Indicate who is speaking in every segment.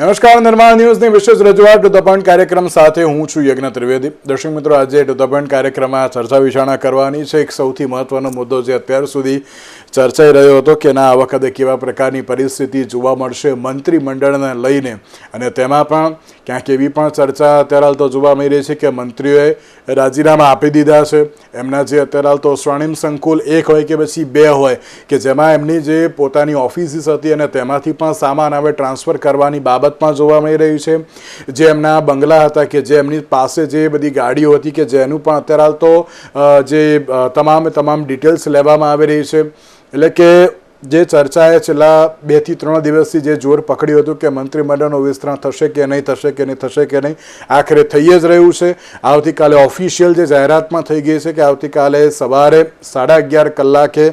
Speaker 1: નમસ્કાર, નિર્માણ ન્યૂઝની વિશેષ રજૂઆત ટુ ધ કાર્યક્રમ સાથે હું છું યજ્ઞ ત્રિવેદી. દર્શક મિત્રો, આજે ટુ કાર્યક્રમમાં ચર્ચા વિચારણા કરવાની છે. એક સૌથી મહત્વનો મુદ્દો જે અત્યાર સુધી ચર્ચાઈ રહ્યો હતો કે ના, આ વખતે કેવા પ્રકારની પરિસ્થિતિ જોવા મળશે મંત્રીમંડળને લઈને. અને તેમાં પણ ક્યાંક એવી પણ ચર્ચા અત્યારે હાલ તો જોવા મળી રહી છે કે મંત્રીઓએ રાજીનામા આપી દીધા છે. એમના જે અત્યારે હાલ તો સ્વર્ણિમ સંકુલ એક હોય કે પછી બે હોય, કે જેમાં એમની જે પોતાની ઓફિસીસ હતી અને તેમાંથી પણ સામાન હવે ટ્રાન્સફર કરવાની બાબત પણ જોવા મળી રહ્યું છે. જે એમના બંગલા હતા કે જે એમની પાસે જે બધી ગાડીઓ હતી કે જેનું પણ અત્યારે હાલ તો જે તમામ તમામ ડિટેલ્સ લેવામાં આવી રહી છે. એટલે કે જે ચર્ચાએ છેલ્લા બેથી ત્રણ દિવસથી જે જોર પકડ્યું હતું કે મંત્રીમંડળનું વિસ્તરણ થશે કે નહીં, થશે કે નહીં, થશે કે નહીં, આખરે થઈ જ રહ્યું છે. આવતીકાલે ઓફિશિયલ જે જાહેરાતમાં થઈ ગઈ છે કે આવતીકાલે સવારે સાડા અગિયાર કલાકે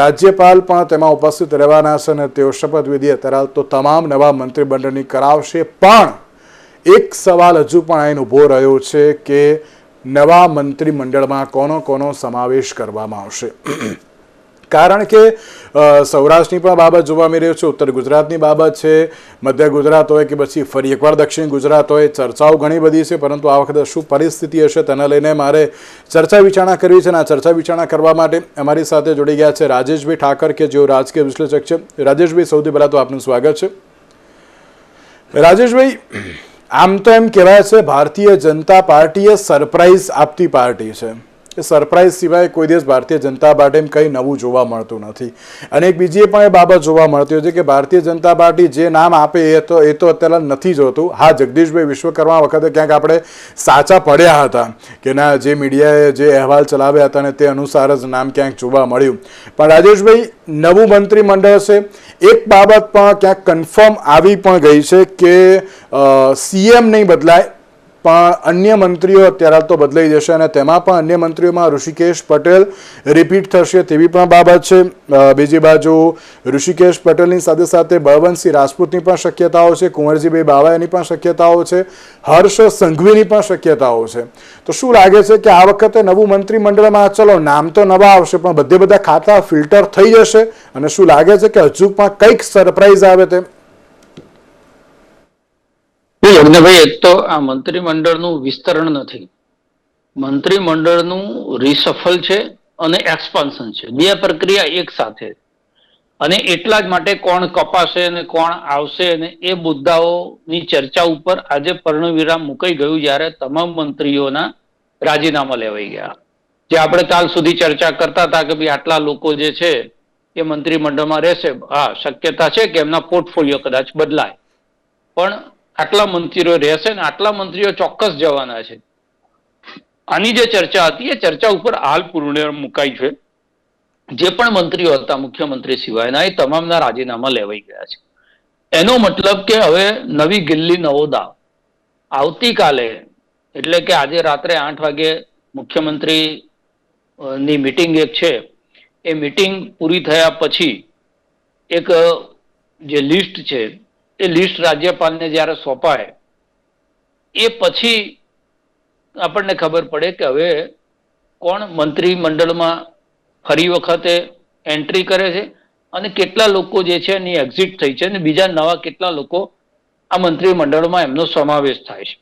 Speaker 1: રાજ્યપાલ પણ તેમાં ઉપસ્થિત રહેવાના છે અને તેઓ શપથવિધિ અત્યારે તો તમામ નવા મંત્રીમંડળની કરાવશે. પણ એક સવાલ હજુ પણ અહીં ઊભો રહ્યો છે કે નવા મંત્રીમંડળમાં કોનો કોનો સમાવેશ કરવામાં આવશે? કારણ કે સૌરાષ્ટ્રની પણ બાબત જોવા મળી રહ્યો છે, ઉત્તર ગુજરાતની બાબત છે, મધ્ય ગુજરાત હોય કે પછી ફરી એકવાર દક્ષિણ ગુજરાત હોય, ચર્ચાઓ ઘણી બધી છે, પરંતુ આ વખતે શું પરિસ્થિતિ હશે તેને લઈને મારે ચર્ચા વિચારણા કરવી છે અને આ ચર્ચા વિચારણા કરવા માટે અમારી સાથે જોડી ગયા છે રાજેશભાઈ ઠાકર કે જેઓ રાજકીય વિશ્લેષક છે. રાજેશભાઈ, સૌથી પહેલાં તો આપનું સ્વાગત છે. રાજેશભાઈ, આમ તો એમ કહેવાય છે, ભારતીય જનતા પાર્ટી એ સરપ્રાઈઝ આપતી પાર્ટી છે. એ સરપ્રાઈઝ સિવાય કોઈ દિવસ ભારતીય જનતા પાર્ટીમાં કંઈ નવું જોવા મળતું નથી. અને એક બીજી પણ એ બાબત જોવા મળતી હોય છે કે ભારતીય જનતા પાર્ટી જે નામ આપે એ તો એ તો અત્યારે નથી જોતું. હા, જગદીશભાઈ વિશ્વકર્મા વખતે ક્યાંક આપણે સાચા પડ્યા હતા કે ના, જે મીડિયાએ જે અહેવાલ ચલાવ્યા હતા ને તે અનુસાર જ નામ ક્યાંક જોવા મળ્યું. પણ રાજેશભાઈ, નવું મંત્રીમંડળ છે એક બાબત પણ ક્યાંક કન્ફર્મ આવી પણ ગઈ છે કે સીએમ નહીં બદલાય. પણ અન્ય મંત્રીઓ અત્યારે તો બદલાઈ જશે અને તેમાં પણ અન્ય મંત્રીઓમાં ઋષિકેશ પટેલ રિપીટ થશે તેવી પણ બાબત છે. બીજી બાજુ ઋષિકેશ પટેલની સાથે સાથે બળવંતસિંહ રાજપૂતની પણ શક્યતાઓ છે, કુંવરજીભાઈ બાવાયાની પણ શક્યતાઓ છે, હર્ષ સંઘવીની પણ શક્યતાઓ છે. તો શું લાગે છે કે આ વખતે નવું મંત્રીમંડળમાં, ચલો નામ તો નવા આવશે, પણ બધે બધા ખાતા ફિલ્ટર થઈ જશે? અને શું લાગે છે કે હજુ પણ કંઈક સરપ્રાઈઝ આવે તેમ?
Speaker 2: યજ્ઞભાઈ એક તો આ મંત્રીમંડળનું વિસ્તરણ નથી. મંત્રીમંડળનું રિસફલ છે અને એક્સપાન્શન છે. બે પ્રક્રિયા એક સાથે. અને એટલા જ માટે કોણ કપાશે અને કોણ આવશે અને એ મુદ્દાઓની ચર્ચા ઉપર આજે પર્ણવિરામ મુકાઈ ગયું જ્યારે તમામ મંત્રીઓના રાજીનામા લેવાઈ ગયા. જે આપણે કાલ સુધી ચર્ચા કરતા હતા કે ભાઈ, આટલા લોકો જે છે એ મંત્રીમંડળમાં રહેશે. હા, શક્યતા છે કે એમના પોર્ટફોલિયો કદાચ બદલાય. પણ આટલા મંત્રીઓ રહેશે ને આટલા મંત્રીઓ ચોક્કસ જવાના છે. આની જે ચર્ચા હતી, એ ચર્ચા ઉપર હાલ પૂર્ણ મુકાઈ છે. જે પણ મંત્રીઓ હતા, મુખ્યમંત્રી સિવાયના, એ તમામના રાજીનામા લેવાઈ ગયા છે. એનો મતલબ કે હવે નવી ગિલ્લી નવો દાવ આવતીકાલે, એટલે કે આજે રાત્રે આઠ વાગે મુખ્યમંત્રી ની મિટિંગ એક છે. એ મિટિંગ પૂરી થયા પછી એક જે લિસ્ટ છે એ લિસ્ટ રાજ્યપાલને જ્યારે સોંપાય, એ પછી આપણને ખબર પડે કે હવે કોણ મંત્રીમંડળમાં ફરી વખતે એન્ટ્રી કરે છે અને કેટલા લોકો જે છે એની એક્ઝિટ થઈ છે અને બીજા નવા કેટલા લોકો આ મંત્રીમંડળમાં એમનો સમાવેશ થાય છે.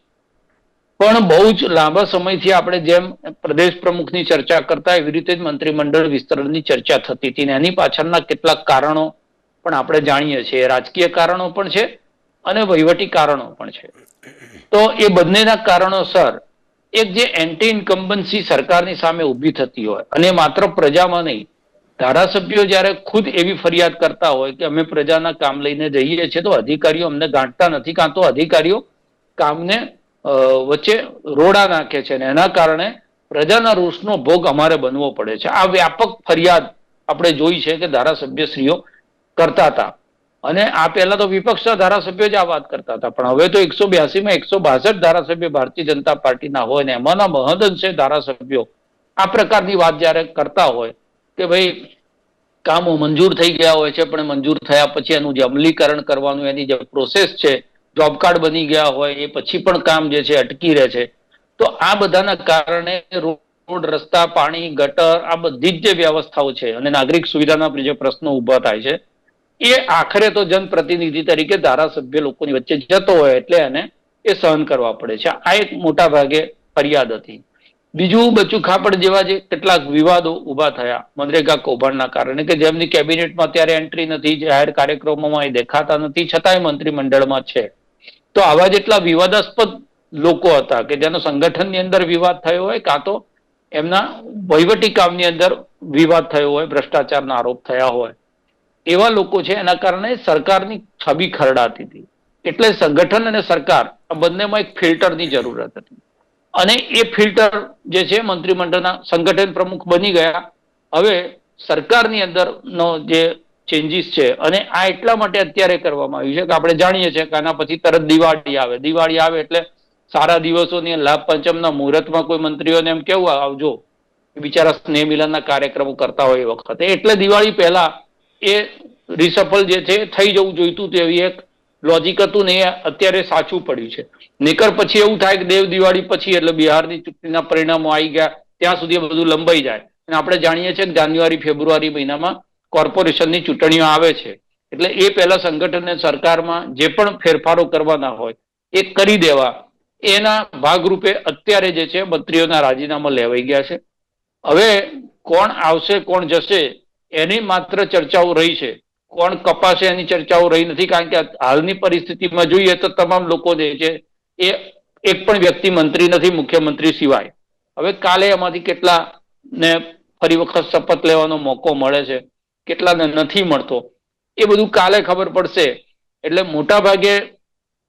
Speaker 2: પણ બહુ જ લાંબા સમયથી આપણે જેમ પ્રદેશ પ્રમુખની ચર્ચા કરતા એવી રીતે જ મંત્રીમંડળ વિસ્તરણની ચર્ચા થતી હતી ને એની પાછળના કેટલાક કારણો પણ આપણે જાણીએ છીએ, રાજકીય કારણો પણ છે અને વહીવટી કારણો પણ છે. તો એ બંનેના કારણોસર એક જે એન્ટી ઇન્કમ્બન્સી સરકારની સામે ઊભી થતી હોય, અને માત્ર પ્રજામાં નહીં, ધારાસભ્યો જ્યારે ખુદ એવી ફરિયાદ કરતા હોય કે અમે પ્રજાના કામ લઈને જઈએ છીએ, તો અધિકારીઓ અમને ગાંઠતા નથી, કાં તો અધિકારીઓ કામને વચ્ચે રોડા નાખે છે અને એના કારણે પ્રજાના રોષનો ભોગ અમારે બનવો પડે છે. આ વ્યાપક ફરિયાદ આપણે જોઈ છે કે ધારાસભ્યશ્રીઓ કરતા હતા. અને આ પહેલા તો વિપક્ષના ધારાસભ્યો જ આ વાત કરતા હતા. પણ હવે તો એકસો બ્યાસી માં એકસો બાસઠ ધારાસભ્ય ભારતીય જનતા પાર્ટીના હોય ને એમાંના મહદઅંશે ધારાસભ્યો આ પ્રકારની વાત જ્યારે કરતા હોય કે ભાઈ કામો મંજૂર થઈ ગયા હોય છે, પણ મંજૂર થયા પછી એનું જે અમલીકરણ કરવાનું, એની જે પ્રોસેસ છે જોબ કાર્ડ બની ગયા હોય, એ પછી પણ કામ જે છે, અટકી રહે છે. તો આ બધાના કારણે રોડ, રસ્તા, પાણી, ગટર, આ બધી જ જે વ્યવસ્થાઓ છે અને નાગરિક સુવિધાના જે પ્રશ્નો ઊભા થાય છે એ આખરે તો જનપ્રતિનિધિ તરીકે ધારાસભ્ય લોકોની વચ્ચે જતો હોય એટલે એને એ સહન કરવા પડે છે. આ એક મોટા ભાગે ફરિયાદ હતી. બીજું બચ્ચું ખાપડ જેવા જે કેટલાક વિવાદો ઊભા થયા મનરેગા કૌભાંડના કારણે કે જેમની કેબિનેટમાં અત્યારે એન્ટ્રી નથી જાહેર કાર્યક્રમોમાં એ દેખાતા નથી, છતાંય મંત્રીમંડળમાં છે. તો આવા જેટલા વિવાદાસ્પદ લોકો હતા કે જેનો સંગઠનની અંદર વિવાદ થયો હોય, કાં તો એમના વહીવટી કામની અંદર વિવાદ થયો હોય, ભ્રષ્ટાચારના આરોપ થયા હોય એવા લોકો છે, એના કારણે સરકારની છબી ખરડાતી હતી. એટલે સંગઠન અને સરકાર આ બંનેમાં એક ફિલ્ટરની જરૂરત હતી. અને એ ફિલ્ટર જે છે, મંત્રીમંડળના સંગઠન પ્રમુખ બની ગયા. હવે સરકારની અંદરનો જે ચેન્જીસ છે, અને આ એટલા માટે અત્યારે કરવામાં આવ્યું છે કે આપણે જાણીએ છીએ કે આના પછી તરત દિવાળી આવે. દિવાળી આવે એટલે સારા દિવસોની લાભ પંચમના મુહૂર્તમાં કોઈ મંત્રીઓને એમ કેવું આવજો બિચારા સ્નેહ મિલનના કાર્યક્રમો કરતા હોય એ વખતે. એટલે દિવાળી પહેલા એ રિસફલ જે છે, થઈ જવું જોઈતું તેવી એક લોજિક હતું ને એ અત્યારે સાચું પડ્યું છે. નીકળ પછી એવું થાય કે દેવ દિવાળી પછી એટલે બિહારની ચૂંટણીના પરિણામો આવી ગયા, ત્યાં સુધી બધું લંબાઈ જાય. અને આપણે જાણીએ છીએ કે જાન્યુઆરી, ફેબ્રુઆરી મહિનામાં કોર્પોરેશનની ચૂંટણીઓ આવે છે. એટલે એ પહેલા સંગઠન અને સરકારમાં જે પણ ફેરફારો કરવાના હોય, એ કરી દેવા. એના ભાગરૂપે અત્યારે જે છે, મંત્રીઓના રાજીનામા લેવાઈ ગયા છે. હવે કોણ આવશે, કોણ જશે એની માત્ર ચર્ચાઓ રહી છે. કોણ કપાશે એની ચર્ચાઓ રહી નથી. કારણ કે હાલની પરિસ્થિતિમાં જોઈએ તો તમામ લોકો જે છે, એ એક પણ વ્યક્તિ મંત્રી નથી, મુખ્યમંત્રી સિવાય. હવે કાલે એમાંથી કેટલા ને ફરી વખત શપથ લેવાનો મોકો મળે છે, કેટલાને નથી મળતો, એ બધું કાલે ખબર પડશે. એટલે મોટા ભાગે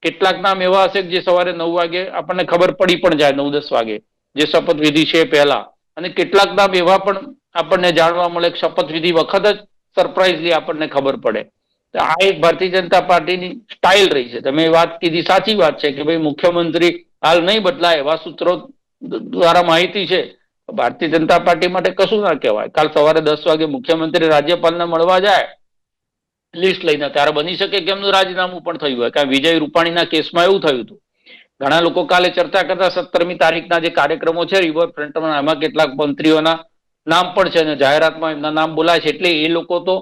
Speaker 2: કેટલાક નામ એવા હશે જે સવારે નવ વાગે આપણને ખબર પડી પણ જાય, નવ દસ વાગે, જે શપથવિધિ છે પહેલા. અને કેટલાક નામ એવા પણ આપણને જાણવા મળે શપથવિધિ વખત જ સરપ્રાઇઝલી આપણને ખબર પડે. તો આ એક ભારતીય જનતા પાર્ટીની સ્ટાઇલ રહી છે. તમે વાત કીધી, સાચી વાત છે કે ભાઈ મુખ્યમંત્રી હાલ નહીં બદલાય એવા સૂત્રો દ્વારા માહિતી છે. ભારતીય જનતા પાર્ટી માટે કશું ના કહેવાય. કાલ સવારે દસ વાગે મુખ્યમંત્રી રાજ્યપાલને મળવા જાય લિસ્ટ લઈને ત્યારે બની શકે કે એમનું રાજીનામું પણ થયું હોય. કારણ વિજય રૂપાણીના કેસમાં એવું થયું હતું. ઘણા લોકો કાલે ચર્ચા કરતા, સત્તરમી તારીખના જે કાર્યક્રમો છે રિવરફ્રન્ટમાં એમાં કેટલાક મંત્રીઓના નામ પણ છે અને જાહેરાતમાં એમના નામ બોલાય છે એટલે એ લોકો તો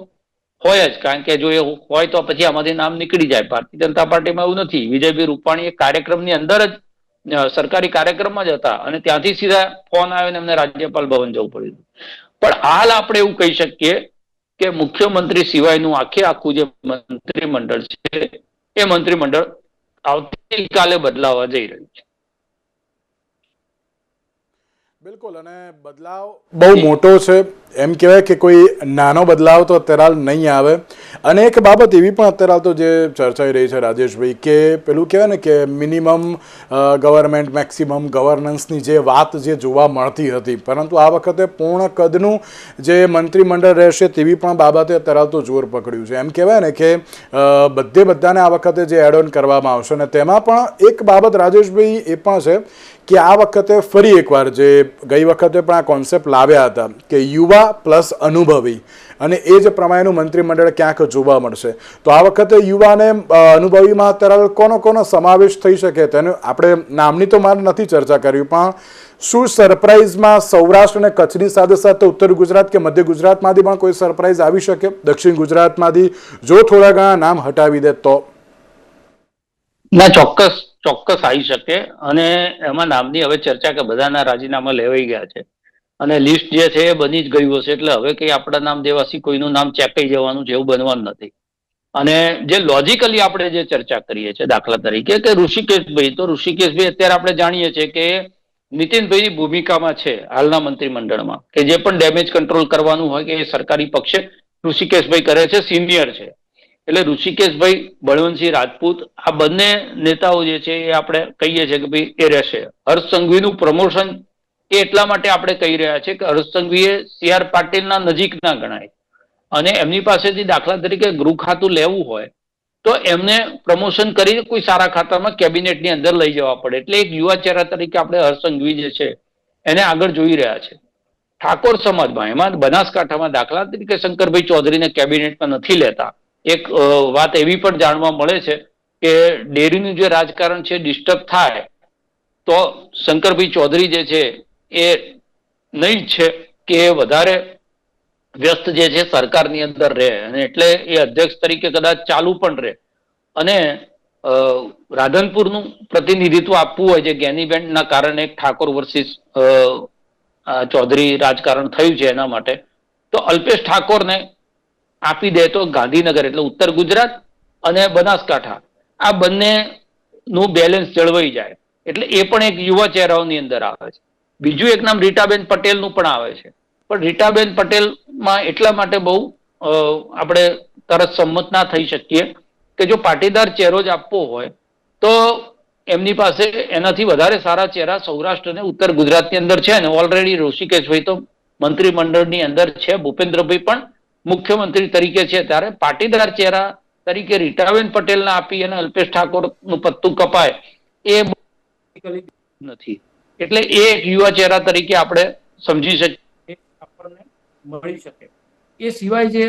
Speaker 2: હોય જ. કારણ કે જો એ હોય તો પછી આમાંથી નામ નીકળી જાય. ભારતીય જનતા પાર્ટીમાં એવું નથી. વિજયભાઈ રૂપાણી એ કાર્યક્રમની અંદર જ સરકારી કાર્યક્રમમાં જ હતા અને ત્યાંથી સીધા ફોન આવ્યો ને એમને રાજ્યપાલ ભવન જવું પડ્યું પણ હાલ આપણે એવું કહી શકીએ કે મુખ્યમંત્રી સિવાયનું આખે આખું જે મંત્રીમંડળ છે, એ મંત્રીમંડળ આવતીકાલે બદલાવા જઈ રહ્યું છે.
Speaker 1: બિલકુલ અને બદલાવ બહુ મોટો છે. એમ કહેવાય કે કોઈ નાનો બદલાવ તો અત્યારે નહીં આવે. અને એક બાબત એવી પણ અત્યારે તો જે ચર્ચાઈ રહી છે રાજેશભાઈ કે પેલું કહેવાય ને કે મિનિમમ ગવર્મેન્ટ મેક્સિમમ ગવર્નન્સની જે વાત જે જોવા મળતી હતી. પરંતુ આ વખતે પૂર્ણ કદનું જે મંત્રીમંડળ રહેશે તેવી પણ બાબતે અત્યારે તો જોર પકડ્યું છે. એમ કહેવાય ને કે બધે બધાને આ વખતે જે એડ ઓન કરવામાં આવશે. અને તેમાં પણ એક બાબત રાજેશભાઈ એ પણ છે કે આ વખતે ફરી એકવાર જે ગઈ વખતે પણ આ કોન્સેપ્ટ લાવ્યા હતા કે યુવા પ્લસ અનુભવી અને એ જ પ્રમાણેનું મંત્રીમંડળ ક્યાંક જોવા મળશે. તો આ વખતે યુવાને અનુભવીમાં અત્યારે કોનો કોનો સમાવેશ થઈ શકે તેને આપણે નામની તો મારે નથી ચર્ચા કરી, પણ શું સરપ્રાઇઝમાં સૌરાષ્ટ્ર અને કચ્છની સાથે સાથે ઉત્તર ગુજરાત કે મધ્ય ગુજરાતમાંથી પણ કોઈ સરપ્રાઇઝ આવી શકે? દક્ષિણ ગુજરાતમાંથી જો થોડા ઘણા નામ હટાવી દે તો
Speaker 2: ના, ચોક્કસ ચોક્કસ આવી શકે. અને એમાં નામની હવે ચર્ચા કે બધાના રાજીનામા લેવાઈ ગયા છે. અને લિસ્ટ જે છે એ બની જ ગયું હશે. એટલે હવે કઈ આપણા નામ દેવાસી કોઈનું નામ ચેકાઈ જવાનું છે એવું બનવાનું નથી. અને જે લોજિકલી આપણે જે ચર્ચા કરીએ છીએ દાખલા તરીકે કે ઋષિકેશભાઈ, તો ઋષિકેશભાઈ અત્યારે આપણે જાણીએ છીએ કે નીતિનભાઈની ભૂમિકામાં છે હાલના મંત્રીમંડળમાં, કે જે પણ ડેમેજ કંટ્રોલ કરવાનું હોય કે એ સરકારી પક્ષે ઋષિકેશભાઈ કરે છે સિનિયર છે. એટલે ઋષિકેશભાઈ, બળવંતસિંહ રાજપૂત, આ બંને નેતાઓ જે છે એ આપણે કહીએ છીએ કે ભાઈ એ રહેશે. હર્ષ સંઘવીનું પ્રમોશન એ એટલા માટે આપણે કહી રહ્યા છે કે હર્ષ સંઘવીએ સી આર પાટીલના નજીકના ગણાય. અને એમની પાસેથી દાખલા તરીકે ગૃહ ખાતું લેવું હોય તો એમને પ્રમોશન કરીને કોઈ સારા ખાતામાં કેબિનેટની અંદર લઈ જવા પડે. એટલે એક યુવા ચહેરા તરીકે આપણે હર્ષ સંઘવી જે છે એને આગળ જોઈ રહ્યા છે. ઠાકોર સમાજમાં, એમાં બનાસકાંઠામાં દાખલા તરીકે શંકરભાઈ ચૌધરીને કેબિનેટમાં નથી લેતા. એક વાત એવી પણ જાણવા મળે છે કે ડેરીનું જે રાજકારણ છે, ડિસ્ટર્બ થાય, તો શંકરભાઈ ચૌધરી જે છે, એ નહીં છે કે વધારે વ્યસ્ત જે છે, સરકારની અંદર રહે અને એટલે એ અધ્યક્ષ તરીકે કદાચ ચાલુ પણ રહે. અને રાધનપુરનું પ્રતિનિધિત્વ આપવું હોય છે જ્ઞાનીબેનના કારણે ઠાકોર વર્સિસ ચૌધરી રાજકારણ થયું છે એના માટે, તો અલ્પેશ ઠાકોરને આપી દે તો ગાંધીનગર એટલે ઉત્તર ગુજરાત અને બનાસકાંઠા. આ બંને નું બેલેન્સ જળવાઈ જાય. એટલે એ પણ એક યુવા ચહેરાઓની અંદર આવે છે. બીજું એક નામ રીટાબેન પટેલનું પણ આવે છે. પણ રીટાબેન પટેલમાં એટલા માટે બહુ આપણે તરત સંમત ના થઈ શકીએ કે જો પાટીદાર ચહેરો જ આપવો હોય, તો એમની પાસે એનાથી વધારે સારા ચહેરા સૌરાષ્ટ્ર અને ઉત્તર ગુજરાતની અંદર છે ને ઓલરેડી ઋષિકેશભાઈ તો મંત્રીમંડળની અંદર છે, ભૂપેન્દ્રભાઈ પણ મુખ્યમંત્રી તરીકે છે ત્યારે પાટીદાર ચહેરા તરીકે રીટાબેન પટેલને આપી અને અલ્પેશ ઠાકોરનું પત્તું કપાય એ નથી. એટલે એ એક યુવા ચહેરા તરીકે આપણે સમજી શકીએ. આપણને મળી શકે. એ સિવાય જે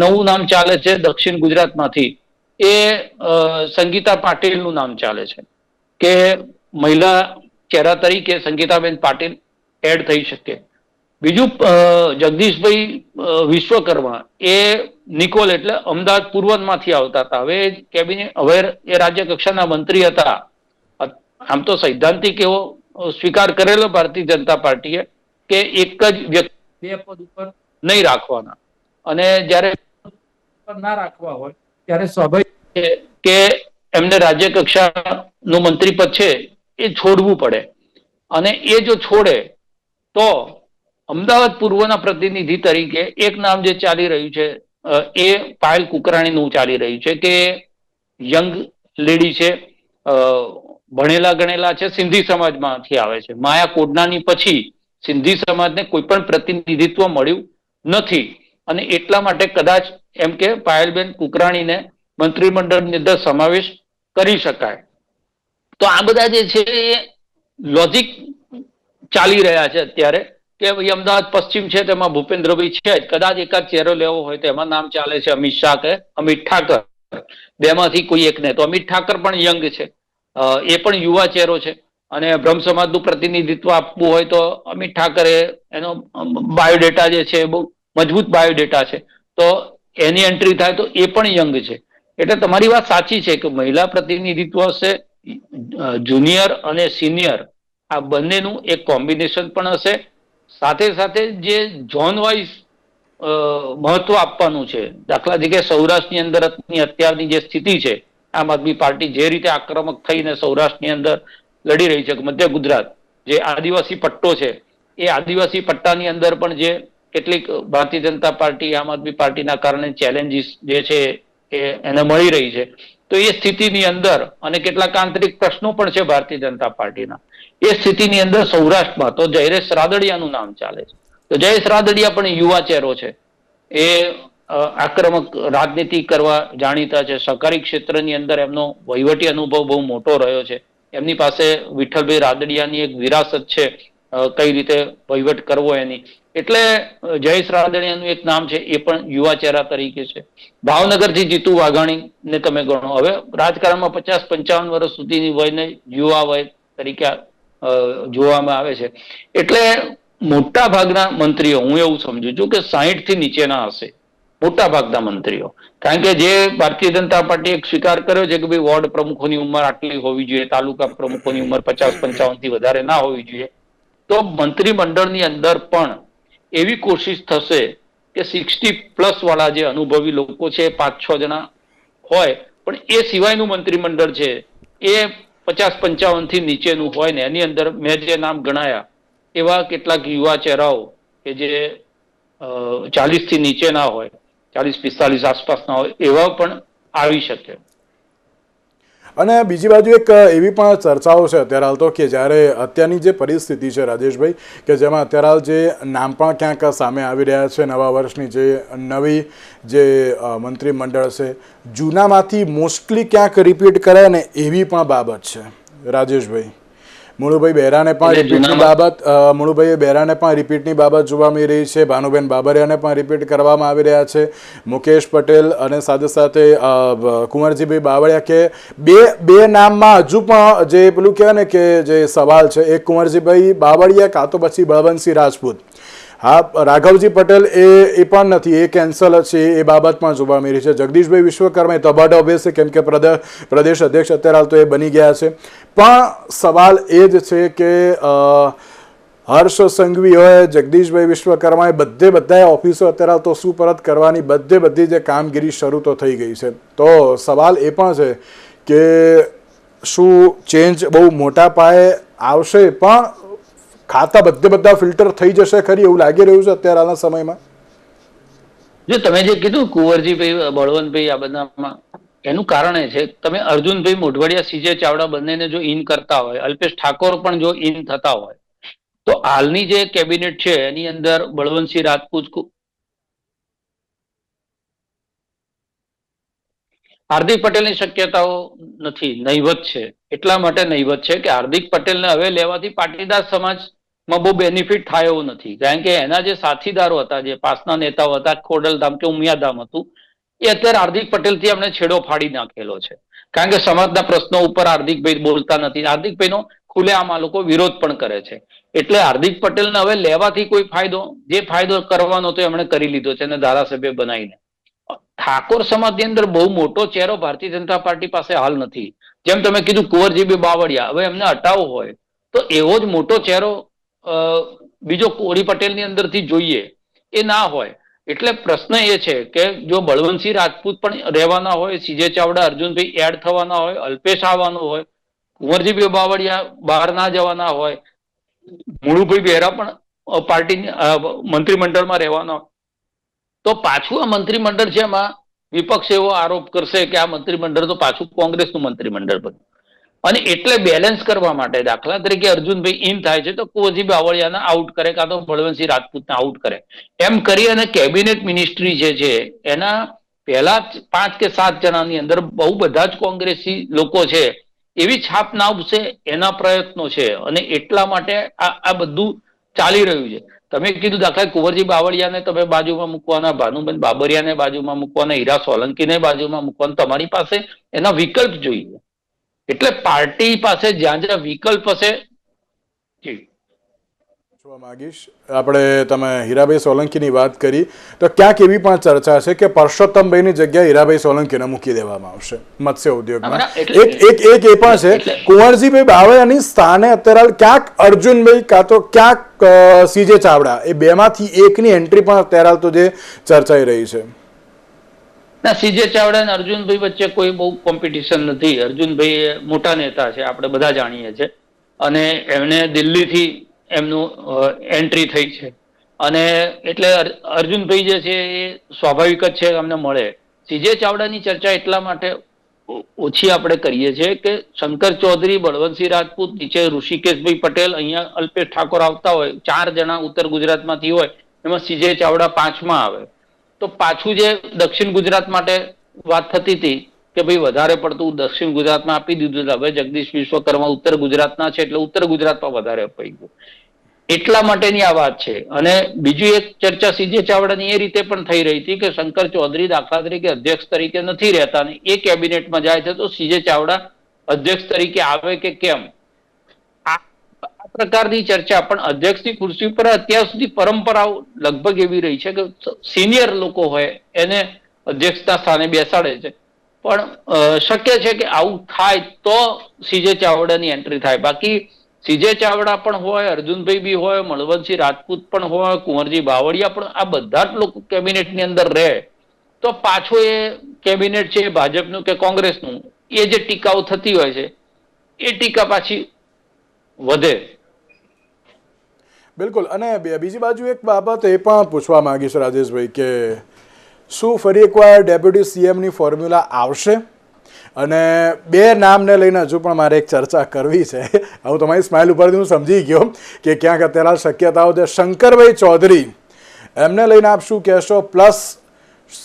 Speaker 2: નવું નામ ચાલે છે દક્ષિણ ગુજરાતમાંથી. એ સંગીતા પાટીલનું નામ ચાલે છે. કે મહિલા ચહેરા તરીકે સંગીતાબેન પાટીલ એડ થઈ શકે. બીજું જગદીશભાઈ વિશ્વકર્મા, એ નિકોલ એટલે અમદાવાદ પૂર્વમાંથી આવતા હતા. હવે કેબિનેટ હવે એ રાજ્ય કક્ષાના મંત્રી હતા. આમ તો સૈદ્ધાંતિક એવો સ્વીકાર કરેલો ભારતીય જનતા પાર્ટીએ કે એક જ વ્યક્તિ બે પદ ઉપર નહીં રાખવાના. અને જ્યારે ના રાખવા હોય, ત્યારે સ્વાભાવિક કે એમને રાજ્ય કક્ષાનું મંત્રી પદ છે એ છોડવું પડે. અને એ જો છોડે, તો અમદાવાદ પૂર્વના પ્રતિનિધિ તરીકે એક નામ જે ચાલી રહ્યું છે એ પાયલ કુકરાણીનું ચાલી રહ્યું છે કે યંગ લેડી છે ભણેલા ગણેલા છે, સિંધી સમાજમાંથી આવે છે. માયા કોડનાની પછી સિંધી સમાજને કોઈ પણ પ્રતિનિધિત્વ મળ્યું નથી. અને એટલા માટે કદાચ એમ કે પાયલબેન કુકરાણીને મંત્રીમંડળની અંદર સમાવેશ કરી શકાય. તો આ બધા જે છે એ લોજિક ચાલી રહ્યા છે અત્યારે. કે ભાઈ અમદાવાદ પશ્ચિમ છે તેમાં ભૂપેન્દ્રભાઈ છે જ. કદાચ એકાદ ચહેરો લેવો હોય તો એમાં નામ ચાલે છે અમિત શાહ કે અમિત ઠાકર. બેમાંથી કોઈ એકને તો અમિત ઠાકર પણ યંગ છે. એ પણ યુવા ચહેરો છે. અને બ્રહ્મ સમાજનું પ્રતિનિધિત્વ આપવું હોય તો અમિત ઠાકરે એનો બાયોડેટા જે છે બહુ મજબૂત બાયોડેટા છે. તો એની એન્ટ્રી થાય તો એ પણ યંગ છે. એટલે તમારી વાત સાચી છે કે મહિલા પ્રતિનિધિત્વ હશે જુનિયર અને સિનિયર. આ બંનેનું એક કોમ્બિનેશન પણ હશે સાથે સાથે જે ઝોન વાઇઝ મહત્વ આપવાનું છે, દાખલા તરીકે સૌરાષ્ટ્રની અંદર અત્યારની જે સ્થિતિ છે, આમ આદમી પાર્ટી જે રીતે આક્રમક થઈને સૌરાષ્ટ્રની અંદર લડી રહી છે, મધ્ય ગુજરાત, જે આદિવાસી પટ્ટો છે, એ આદિવાસી પટ્ટાની અંદર પણ જે કેટલીક ભારતીય જનતા પાર્ટી, આમ આદમી પાર્ટીના કારણે ચેલેન્જીસ જે છે એ એને મળી રહી છે. તો એ સ્થિતિની અંદર અને કેટલાક આંતરિક પ્રશ્નો પણ છે ભારતીય જનતા પાર્ટીના. એ સ્થિતિની અંદર સૌરાષ્ટ્રમાં તો જયરેશ રાદડિયાનું નામ ચાલે છે. તો જયેશ રાદડિયા પણ યુવા ચહેરો છે. એ આક્રમક રાજનીતિ કરવા જાણીતા છે. સહકારી ક્ષેત્રની અંદર એમનો વહીવટી અનુભવ બહુ મોટો રહ્યો છે. એમની પાસે વિઠ્ઠલભાઈ રાદડિયાની એક વિરાસત છે કઈ રીતે વહીવટ કરવો એની. એટલે જયેશ રાદડિયાનું એક નામ છે, એ પણ યુવા ચહેરા તરીકે છે. ભાવનગરથી જીતુ વાઘાણીને તમે ગણો. હવે રાજકારણમાં પચાસ પંચાવન વર્ષ સુધીની વયને યુવા વય તરીકે જોવામાં આવે છે. એટલે મોટા ભાગના મંત્રીઓ, હું એવું સમજુ છું કે સાહીઠથી નીચેના હશે. મોટા ભાગના મંત્રીઓ. કારણ કે જે ભારતીય જનતા પાર્ટી એક સ્વીકાર કર્યો છે કે ભાઈ વોર્ડ પ્રમુખોની ઉંમર આટલી હોવી જોઈએ, તાલુકા પ્રમુખોની ઉંમર પચાસ પંચાવનથી વધારે ના હોવી જોઈએ, તો મંત્રીમંડળની અંદર પણ એવી કોશિશ થશે કે સિક્સટી પ્લસ વાળા જે અનુભવી લોકો છે, પાંચ છ જણા હોય, પણ એ સિવાયનું મંત્રીમંડળ છે, એ પચાસ પંચાવનથી નીચેનું હોય ને, એની અંદર મેં જે નામ ગણાયા, એવા કેટલાક યુવા ચહેરાઓ કે જે ચાલીસથી નીચેના હોય, ચાલીસ પિસ્તાલીસ આસપાસના હોય, એવા પણ આવી શકે.
Speaker 1: અને બીજી બાજુ એક એવી પણ ચર્ચાઓ છે અત્યારે હાલ તો કે જ્યારે અત્યારની જે પરિસ્થિતિ છે રાજેશભાઈ, કે જેમાં અત્યારે હાલ જે નામ પણ ક્યાંક સામે આવી રહ્યા છે, નવા વર્ષની જે નવી જે મંત્રીમંડળ છે, જૂનામાંથી મોસ્ટલી ક્યાંક રિપીટ કરે ને એવી પણ બાબત છે. રાજેશભાઈ. મુળુભાઈ બહેરાને પણ રિપીટની બાબત મુળુભાઈ બહેરાને પણ રિપીટની બાબત જોવા મળી રહી છે. ભાનુબેન બાબરિયાને પણ રિપીટ કરવામાં આવી રહ્યા છે. મુકેશ પટેલ અને સાથે સાથે કુંવરજીભાઈ બાવળિયા કે બે બે નામમાં હજુ પણ જે પેલું કહેવાય ને કે જે સવાલ છે એક કુંવરજીભાઈ બાવળિયા કાં તો પછી બળવંતસિંહ રાજપૂત. હા, રાઘવજી પટેલ, એ એ પણ નથી, એ કેન્સલ છે, એ બાબતમાં જોવા મળી છે. જગદીશભાઈ વિશ્વકર્મા એ તબાડ ઓબ્વિયસ છે કેમ કે પ્રદ- પ્રદેશ અધ્યક્ષ અત્યારે હાલ તો એ બની ગયા છે. પણ સવાલ એ જ છે કે હર્ષ સંઘવી હોય જગદીશભાઈ વિશ્વકર્મા એ બધે બધા ઓફિસો અત્યારે તો તો સુપરત કરવાની બધે બધી જે કામગીરી શરૂ તો થઈ ગઈ છે. તો સવાલ એ પણ છે કે શું ચેન્જ બહુ મોટા પાયે આવશે? પણ ખાતા બધે બધા ફિલ્ટર થઈ જશે ખરી એવું લાગી રહ્યું છે અત્યારે આના સમયમાં?
Speaker 2: જો તમે જે કીધું કુંવરજીભાઈ, બળવંતભાઈ આ બધામાં, એનું કારણ એ છે, તમે અર્જુનભાઈ મોઢવાડિયા સીજે ચાવડા બંનેને જો ઇન કરતા હોય, અલ્પેશ ઠાકોર પણ જો ઇન થતા હોય, તો હાલની જે કેબિનેટ છે, એની અંદર બળવંતસિંહ રાજપૂત હાર્દિક પટેલની શક્યતાઓ નથી, નહીવત છે. એટલા માટે નહીવત છે કે હાર્દિક પટેલને હવે લેવાથી પાટીદાર સમાજમાં બહુ બેનિફિટ થાય એવું નથી. કારણ કે એના જે સાથીદારો હતા, જે પાસના નેતાઓ હતા, ખોડલધામ કે ઉમિયાધામ હતું, એ અત્યારે હાર્દિક પટેલથી એમણે છેડો ફાડી નાખેલો છે. કારણ કે સમાજના પ્રશ્નો ઉપર હાર્દિકભાઈ બોલતા નથી. હાર્દિકભાઈનો ખુલ્લેઆમ આ લોકો વિરોધ પણ કરે છે. એટલે હાર્દિક પટેલને હવે લેવાથી કોઈ ફાયદો, જે ફાયદો કરવાનો તો એમણે કરી લીધો છે અને ધારાસભ્ય બનાવીને. ઠાકોર સમાજની અંદર બહુ મોટો ચહેરો ભારતીય જનતા પાર્ટી પાસે હાલ નથી. જેમ તમે કીધું કુંવરજીબી બાવળિયા, હવે એમને હટાવવો હોય, તો એવો જ મોટો ચહેરો બીજો કોળી પટેલની અંદરથી જોઈએ, એ ના હોય. એટલે પ્રશ્ન એ છે કે જો બળવંતસિંહ રાજપૂત પણ રહેવાના હોય, સીજે ચાવડા, અર્જુનભાઈ એડ થવાના હોય, અલ્પેશ આવવાનો હોય, કુંવરજીભાઈ બાવળિયા બહાર ના જવાના હોય, મુળુભાઈ બેહરા પણ પાર્ટી મંત્રીમંડળમાં રહેવાના તો પાછું આ મંત્રીમંડળ છે એમાં વિપક્ષ એવો આરોપ કરશે કે આ મંત્રીમંડળ તો પાછું કોંગ્રેસનું મંત્રીમંડળ બન્યું. અને એટલે બેલેન્સ કરવા માટે દાખલા તરીકે અર્જુનભાઈ ઇન થાય છે તો કુંવરજી બાવળિયાને આઉટ કરે કાં તો બળવંતસિંહ રાજપૂતને આઉટ કરે. એમ કરી અને કેબિનેટ મિનિસ્ટ્રી જે છે, એના પહેલા પાંચ કે સાત જણાની અંદર બહુ બધા જ કોંગ્રેસી લોકો છે, એવી છાપ ના ઉપસે એના પ્રયત્નો છે અને એટલા માટે આ આ બધું ચાલી રહ્યું છે. તમે કીધું દાખલા કુંવરજી બાવળિયાને તમે બાજુમાં મૂકવાના, ભાનુબેન બાબરિયાને બાજુમાં મૂકવાના, હીરા સોલંકીને બાજુમાં મૂકવાના, તમારી પાસે એના વિકલ્પ જોઈએ. એટલે પાર્ટી પાસે જ્યાં જ્યાં વિકલ્પ હશે
Speaker 1: પૂછવા માંગીશ. આપણે તમે હીરાભાઈ સોલંકીની વાત કરી તો ક્યાંક એવી પણ ચર્ચા છે કે પરસોત્તમભાઈની જગ્યાએ હીરાભાઈ સોલંકીને મૂકી દેવામાં આવશે મત્સ્ય ઉદ્યોગમાં. એક એક એક એ પણ છે કુંવરજીભાઈ બાવળિયાની સ્થાને અત્યારે ક્યાંક અર્જુનભાઈ કાં તો ક્યાંક સીજે ચાવડા એ બેમાંથી એકની એન્ટ્રી પણ અત્યારે તો જે ચર્ચાઈ રહી છે.
Speaker 2: ના સીજે ચાવડા અને અર્જુનભાઈ વચ્ચે કોઈ બહુ કોમ્પિટિશન નથી. અર્જુનભાઈ મોટા નેતા છે, આપણે બધા જાણીએ છીએ. અને એમને દિલ્હીથી એમનું એન્ટ્રી થઈ છે. અને એટલે અર્જુનભાઈ જે છે એ સ્વાભાવિક જ છે, અમને મળે. સીજે ચાવડાની ચર્ચા એટલા માટે ઓછી આપણે કરીએ છીએ કે શંકર ચૌધરી, બળવંતસિંહ રાજપૂત, નીચે ઋષિકેશભાઈ પટેલ અહીંયા અલ્પેશ ઠાકોર આવતા હોય, ચાર જણા ઉત્તર ગુજરાતમાંથી હોય, એમાં સીજે ચાવડા પાંચમાં આવે. તો પાછું જે દક્ષિણ ગુજરાત માટે વાત થતી હતી કે ભાઈ વધારે પડતું દક્ષિણ ગુજરાતમાં આપી દીધું. હવે જગદીશ વિશ્વકર્મા ઉત્તર ગુજરાતના છે એટલે ઉત્તર ગુજરાતમાં વધારે અપાઈ ગયું. એટલા માટેની આ વાત છે. અને બીજી એક ચર્ચા સીજે ચાવડાની એ રીતે પણ થઈ રહી હતી કે શંકર ચૌધરી દાખલા તરીકે અધ્યક્ષ તરીકે નથી રહેતા ને એ કેબિનેટમાં જાય છે તો સીજે ચાવડા અધ્યક્ષ તરીકે આવે કે કેમ? પ્રકારની ચર્ચા, પણ અધ્યક્ષની ખુરશી પર અત્યાર સુધી પરંપરાઓ લગભગ એવી રહી છે કે સિનિયર લોકો હોય એને અધ્યક્ષના સ્થાને બેસાડે છે. પણ શક્ય છે કે આવું થાય તો સીજે ચાવડાની એન્ટ્રી થાય. બાકી સીજે ચાવડા પણ હોય, અર્જુનભાઈ બી હોય મળવંતસિંહ રાજપૂત પણ હોય, કુંવરજી બાવળિયા પણ આ બધા જ લોકો કેબિનેટની અંદર રહે. તો પાછો એ કેબિનેટ છે ભાજપનું કે કોંગ્રેસનું, એ જે ટીકાઓ થતી હોય છે, એ ટીકા પાછી વધે.
Speaker 1: બિલકુલ. અને બીજી બાજુ એક બાબત એ પણ પૂછવા માંગીશ રાજેશભાઈ કે શું ફરી એકવાર ડેપ્યુટી સીએમની ફોર્મ્યુલા આવશે? અને બે નામને લઈને હજુ પણ મારે એક ચર્ચા કરવી છે. હું તમારી સ્માઇલ ઉપરથી હું સમજી ગયો કે ક્યાંક અત્યારે શક્યતાઓ છે. શંકરભાઈ ચૌધરી, એમને લઈને આપ શું કહેશો? પ્લસ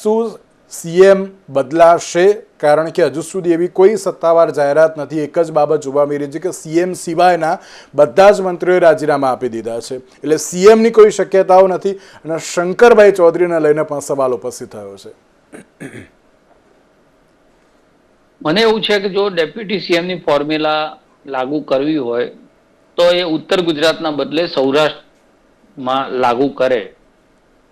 Speaker 1: શું સીએમ બદલાશે કારણ કે હજુ સુધી એવી કોઈ સત્તાવાર જાહેરાત નથી. એક જ બાબત જોવા મળી છે કે સીએમ સિવાયના બધા જ મંત્રીઓએ રાજીનામા આપી દીધા છે. એટલે સીએમની કોઈ શક્યતાઓ નથી અને શંકરભાઈ ચૌધરીને લઈને પણ સવાલ ઉપસ્થિત થયો છે.
Speaker 2: મને એવું છે કે જો ડેપ્યુટી સીએમની ફોર્મ્યુલા લાગુ કરવી હોય, તો એ ઉત્તર ગુજરાતના બદલે સૌરાષ્ટ્રમાં લાગુ કરે.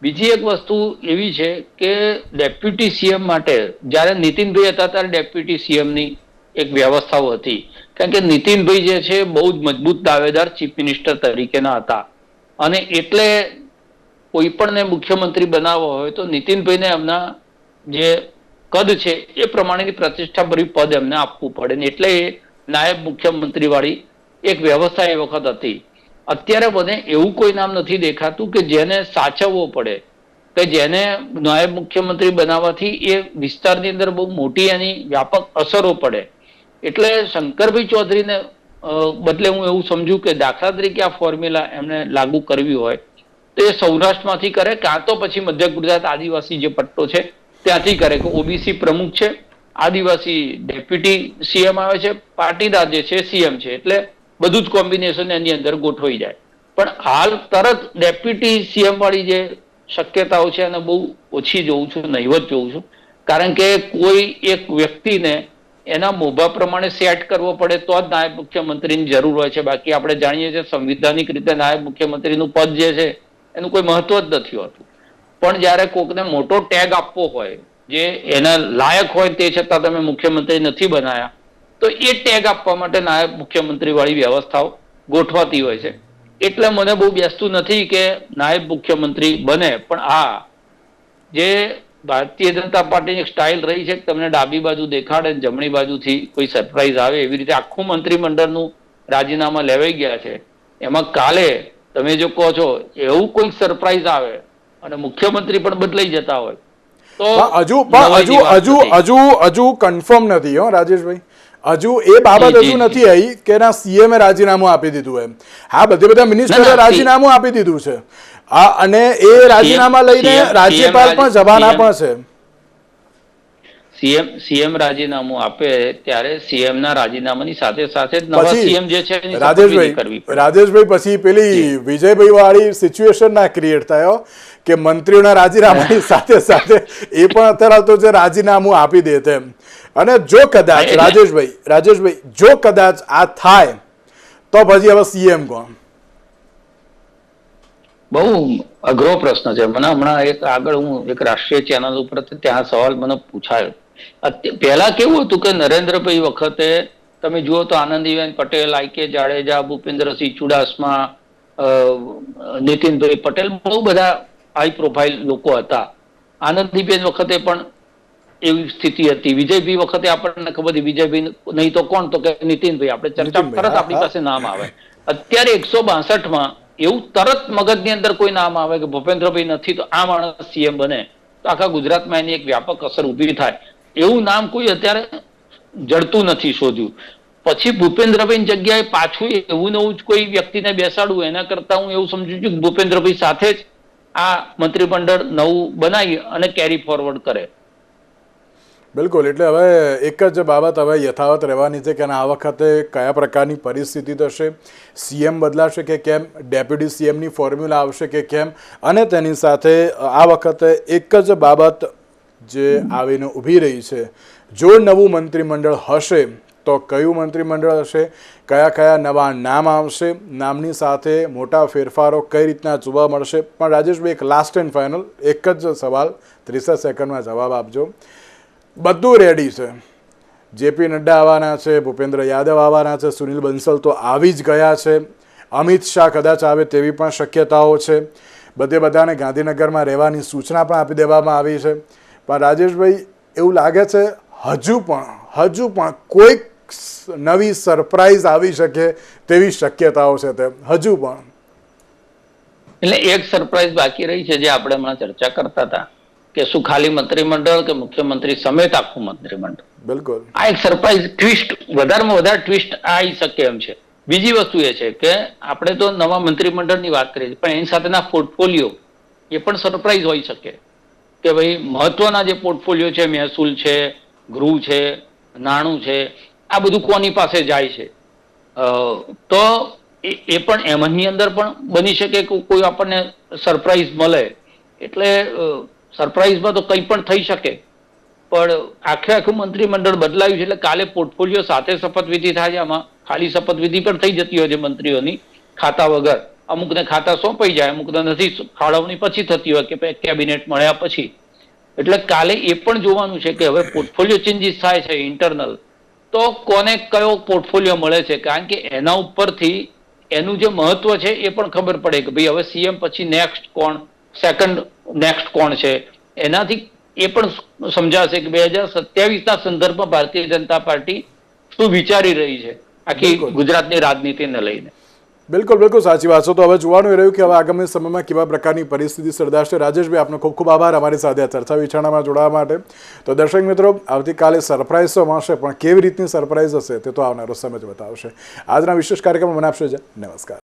Speaker 2: બીજી એક વસ્તુ એવી છે કે ડેપ્યુટી સીએમ માટે, જ્યારે નીતિનભાઈ હતા ત્યારે ડેપ્યુટી સીએમની એક વ્યવસ્થાઓ હતી. કારણ કે નીતિનભાઈ જે છે બહુ જ મજબૂત દાવેદાર ચીફ મિનિસ્ટર તરીકેના હતા. અને એટલે કોઈ પણને મુખ્યમંત્રી બનાવવો હોય તો નીતિનભાઈને એમના જે કદ છે એ પ્રમાણેની પ્રતિષ્ઠાભરી પદ એમને આપવું પડે. ને એટલે એ નાયબ મુખ્યમંત્રી વાળી એક વ્યવસ્થા એ વખત હતી. અત્યારે મને એવું કોઈ નામ નથી દેખાતું કે જેને સાચવવો પડે, કે જેને નાયબ મુખ્યમંત્રી બનાવવાથી એ વિસ્તારની અંદર બહુ મોટી એની વ્યાપક અસરો પડે. એટલે શંકરભાઈ ચૌધરીને બદલે હું એવું સમજુ કે દાખલા તરીકે આ ફોર્મ્યુલા એમને લાગુ કરવી હોય, તો એ સૌરાષ્ટ્રમાંથી કરે, કાં તો પછી મધ્ય ગુજરાત આદિવાસી જે પટ્ટો છે, ત્યાંથી કરે, કે ઓબીસી પ્રમુખ છે, આદિવાસી ડેપ્યુટી સીએમ આવે છે પાટીદાર જે છે, સીએમ છે, એટલે બધું જ કોમ્બિનેશન એની અંદર ગોઠવાઈ જાય. પણ હાલ તરત ડેપ્યુટી સીએમ વાળી જે શક્યતાઓ છે એને બહુ ઓછી જોઉં છું, નહીવત જોઉં છું. કારણ કે કોઈ એક વ્યક્તિને એના મોભા પ્રમાણે સેટ કરવો પડે તો જ નાયબ મુખ્યમંત્રીની જરૂર હોય છે. બાકી આપણે જાણીએ છીએ સંવિધાનિક રીતે નાયબ મુખ્યમંત્રીનું પદ જે છે, એનું કોઈ મહત્વ જ નથી હોતું. પણ જ્યારે કોકને મોટો ટેગ આપવો હોય, જે એના લાયક હોય તે છતાં તમે મુખ્યમંત્રી નથી બનાયા તો એ ટેગ આપવા માટે નાયબ મુખ્યમંત્રી વાળી વ્યવસ્થાઓ ગોઠવાતી હોય છે. એટલે મને બહુ બેસતું નથી કે નાયબ મુખ્યમંત્રી બને પણ આ જે ભારતીય જનતા પાર્ટીની એક સ્ટાઇલ રહી છે કે તમને ડાબી બાજુ દેખાડે ને જમણી બાજુથી કોઈ સરપ્રાઈઝ આવે એવી રીતે આખું મંત્રીમંડળનું રાજીનામા લેવાઈ ગયા છે. એમાં કાલે તમે જો કહો છો એવું કોઈ સરપ્રાઈઝ આવે અને મુખ્યમંત્રી પણ બદલાઈ જતા હોય તો
Speaker 1: હજુ પણ હજુ હજુ હજુ હજુ કન્ફર્મ નથી હો રાજેશભાઈ. હજુ એ બાબત હજુ નથી આવી કે એના સીએમએ રાજીનામું આપી દીધું એમ. હા બધે બધા મિનિસ્ટરે
Speaker 2: ના, ના,
Speaker 1: રાજીનામું આપી દીધું છે. અને એ રાજીનામા લઈને રાજ્યપાલ પણ જવાના પણ છે.
Speaker 2: સીએમ સીએમ રાજીનામું આપે ત્યારે સીએમ ના રાજીનામાની સાથે સાથે નવા સીએમ જે છે
Speaker 1: રાજેશભાઈ રાજેશભાઈ પછી પેલી વિજયભાઈ વાળી સિચ્યુએશન ના ક્રિએટ થયો કે મંત્રીઓના રાજીનામાની સાથે સાથે એ પણ અત્યારે તો જે રાજીનામું આપી દે તેમ. અને જો કદાચ રાજેશભાઈ રાજેશભાઈ જો કદાચ આ થાય તો પછી હવે સીએમ કોણ?
Speaker 2: બહુ અઘરો પ્રશ્ન છે. મને હમણાં એક આગળ હું એક રાષ્ટ્રીય ચેનલ ઉપર ત્યાં સવાલ મને પૂછાયો. પહેલા કેવું હતું કે નરેન્દ્રભાઈ વખતે તમે જુઓ તો આનંદીબેન પટેલ આઈ કે જાડેજા ભૂપેન્દ્રસિંહ ચુડાસમા નીતિનભાઈ પટેલ બહુ બધા હાઈ પ્રોફાઇલ લોકો હતા. આનંદીબેન વખતે પણ એવી સ્થિતિ હતી. વિજયભાઈ વખતે આપણને ખબર હતી વિજયભાઈ નહીં તો કોણ? તો કે નીતિનભાઈ. આપણે ચર્ચા તરત આપણી પાસે નામ આવે. અત્યારે એકસો બાસઠમાં એવું તરત મગજની અંદર કોઈ નામ આવે કે ભૂપેન્દ્રભાઈ નથી તો આ માણસ સીએમ બને. તો આખા ગુજરાતમાં એની એક વ્યાપક અસર ઊભી થાય. એવું નામ કોઈ અત્યારે જડતું નથી શોધ્યું. પછી ભૂપેન્દ્રભાઈ જગ્યાએ પાછું એવું નવું જ કોઈ વ્યક્તિને બેસાડવું, એના કરતા હું એવું સમજુ છું કે ભૂપેન્દ્રભાઈ સાથે જ આ મંત્રીમંડળ નવું બનાવી અને કેરી ફોરવર્ડ કરે.
Speaker 1: બિલકુલ, એટલે હવે એક જ બાબત હવે યથાવત રહેવાની છે કે આ વખતે કયા પ્રકારની પરિસ્થિતિ થશે સીએમ બદલાશે કે કેમ, ડેપ્યુટી સીએમની ફોર્મ્યુલા આવશે કે કેમ, અને તેની સાથે આ વખતે એક જ બાબત જે આવીને ઊભી રહી છે. જો નવું મંત્રીમંડળ હશે, તો કયું મંત્રીમંડળ હશે? કયા કયા નવા નામ આવશે? નામની સાથે મોટા ફેરફારો કઈ રીતના જોવા મળશે? પણ રાજેશભાઈ, એક લાસ્ટ એન્ડ ફાઇનલ એક જ સવાલ, ત્રીસ સેકન્ડમાં જવાબ આપજો. બધું રેડી છે. જેપી નડ્ડા આવવાના છે, ભૂપેન્દ્ર યાદવ આવવાના છે, સુનિલ બંસલ તો આવી જ ગયા છે. અમિત શાહ કદાચ આવે તેવી પણ શક્યતાઓ છે. બધે બધાને ગાંધીનગરમાં રહેવાની સૂચના પણ આપી દેવામાં આવી છે. પણ રાજેશભાઈ એવું લાગે છે હજુ પણ હજુ પણ કોઈક નવી સરપ્રાઈઝ આવી શકે તેવી શક્યતાઓ છે તે હજુ પણ.
Speaker 2: એટલે એક સરપ્રાઈઝ બાકી રહી છે જે આપણે હમણાં ચર્ચા કરતા હતા કે શું ખાલી મંત્રીમંડળ કે મુખ્યમંત્રી સમેત આખું મંત્રીમંડળ?
Speaker 1: બિલકુલ.
Speaker 2: આ એક સરપ્રાઈઝ ટ્વિસ્ટ વધારેમાં વધારે ટ્વિસ્ટ આવી શકે એમ છે. બીજી વસ્તુ એ છે કે આપણે તો નવા મંત્રીમંડળની વાત કરીએ છીએ પણ એની સાથેના પોર્ટફોલિયો એ પણ સરપ્રાઈઝ હોઈ શકે. કે ભાઈ મહત્વના જે પોર્ટફોલિયો છે, મહેસૂલ છે, ગૃહ છે, નાણું છે, આ બધું કોની પાસે જાય છે? તો એ પણ એમની અંદર પણ બની શકે કે કોઈ આપણને સરપ્રાઈઝ મળે. એટલે સરપ્રાઈઝમાં તો કંઈ પણ થઈ શકે. પણ આખે આખું મંત્રીમંડળ બદલાયું છે, એટલે કાલે પોર્ટફોલિયો સાથે શપથવિધિ થાય છે, આમાં ખાલી શપથવિધિ પણ થઈ જતી હોય છે મંત્રીઓની, ખાતા વગર. અમુકને ખાતા સોંપાઈ જાય અમુકને નથી ફાળવણી પછી થતી હોય કે કેબિનેટ મળ્યા પછી. એટલે કાલે એ પણ જોવાનું છે કે હવે પોર્ટફોલિયો ચેન્જીસ થાય છે ઇન્ટરનલ. તો કોને કયો પોર્ટફોલિયો મળે છે? કારણ કે એના ઉપરથી એનું જે મહત્વ છે એ પણ ખબર પડે કે ભાઈ હવે સીએમ પછી નેક્સ્ટ કોણ સેકન્ડ નેક્સ્ટ કોણ છે? એનાથી એ પણ સમજાશે કે બે હજાર સત્યાવીસના સંદર્ભમાં ભારતીય જનતા પાર્ટી શું વિચારી રહી છે આખી ગુજરાતની રાજનીતિને લઈને.
Speaker 1: બિલકુલ બિલકુલ સાચી વાત છે. તો હવે જોવાનું રહ્યું કે હવે આગામી સમયમાં કેવા પ્રકારની પરિસ્થિતિ સર્જાશે. રાજેશભાઈ આપનો ખૂબ ખૂબ આભાર અમારી સાથે આ ચર્ચા વિચારણામાં જોડાવા માટે. તો દર્શક મિત્રો, આવતીકાલે સરપ્રાઇઝ તો મળશે, પણ કેવી રીતની સરપ્રાઇઝ હશે તે તો આવનારો સમય જ બતાવશે. આજના વિશેષ કાર્યક્રમમાં મને આપશો છે નમસ્કાર.